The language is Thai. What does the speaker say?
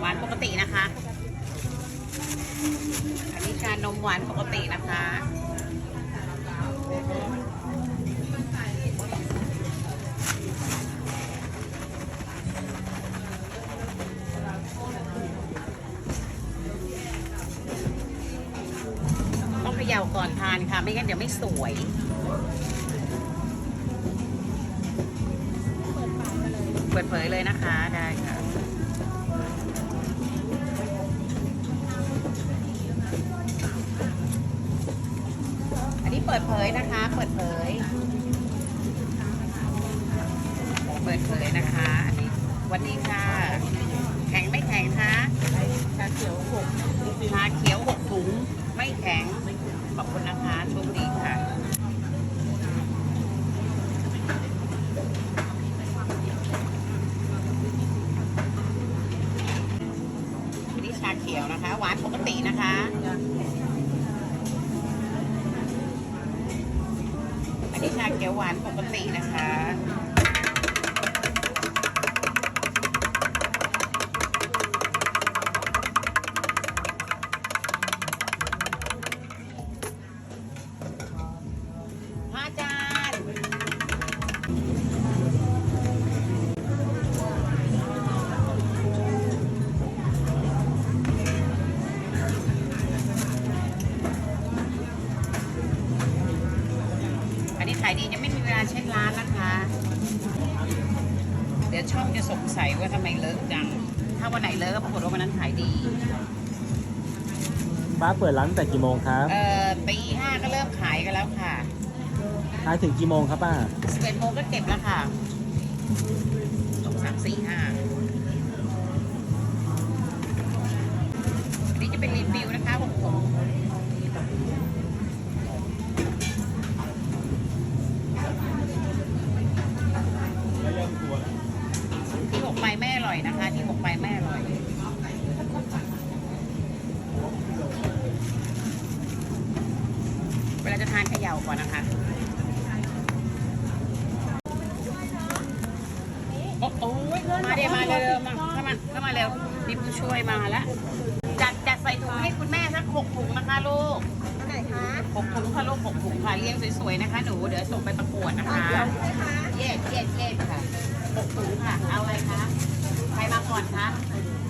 หวานปกตินะคะ อันนี้ชานมหวานปกตินะคะต้องเขย่าก่อนทานค่ะ ไม่งั้นเดี๋ยวไม่สวยเปิดเผยเลยนะคะได้ค่ะ นี้เปิดเผยนะคะ เปิดเผย เปิดเผยนะคะ อันนี้สวันนี้ค่ะ แข็งไม่แข็งคะชาเขียวหกชาเขียวหกถุง ไม่แข็ง ขอบคุณนะคะโชคดีค่ะนนี้ชาเขียวนะคะ หวานปกตินะคะ อันนี้ชาเขียวหวานปกตินะคะายดียังไม่มีเวลาเช็ดร้านนะคะ เดี๋ยวช่องจะสงสัยว่าทำไมเลิกจัง ถ้าวันไหนเลิกก็ปรากฏว่าวันนั้นขายดี ป้าเปิดร้านตั้งแต่กี่โมงครับเอ่อตีห้าก็เริ่มขายกันแล้วค่ะขายถึงกี่โมงครับป้า สิบเอ็ดโมงก็เก็บแล้วค่ะสองสามสี่ห้า จะทานเขย่าก่อนนะคะโอ้โอ้ยมาเดี๋ยวมาเร็วๆมาเข้ามาเข้ามาเร็วนี่ผู้ช่วยมาแล้วจัดจัดใส่ถุงให้คุณแม่สักหกถุงนะคะลูกเท่าไหร่คะหกถุงค่ะลูกหกถุงค่ะเลี้ยงสวยๆนะคะหนูเดี๋ยวส่งไปประกวดนะคะเดี๋ยวใช่ไหมคะเย็ดเย็ดเย็ดค่ะหกถุงค่ะ เอาอะไรคะ ใครมาก่อนคะเ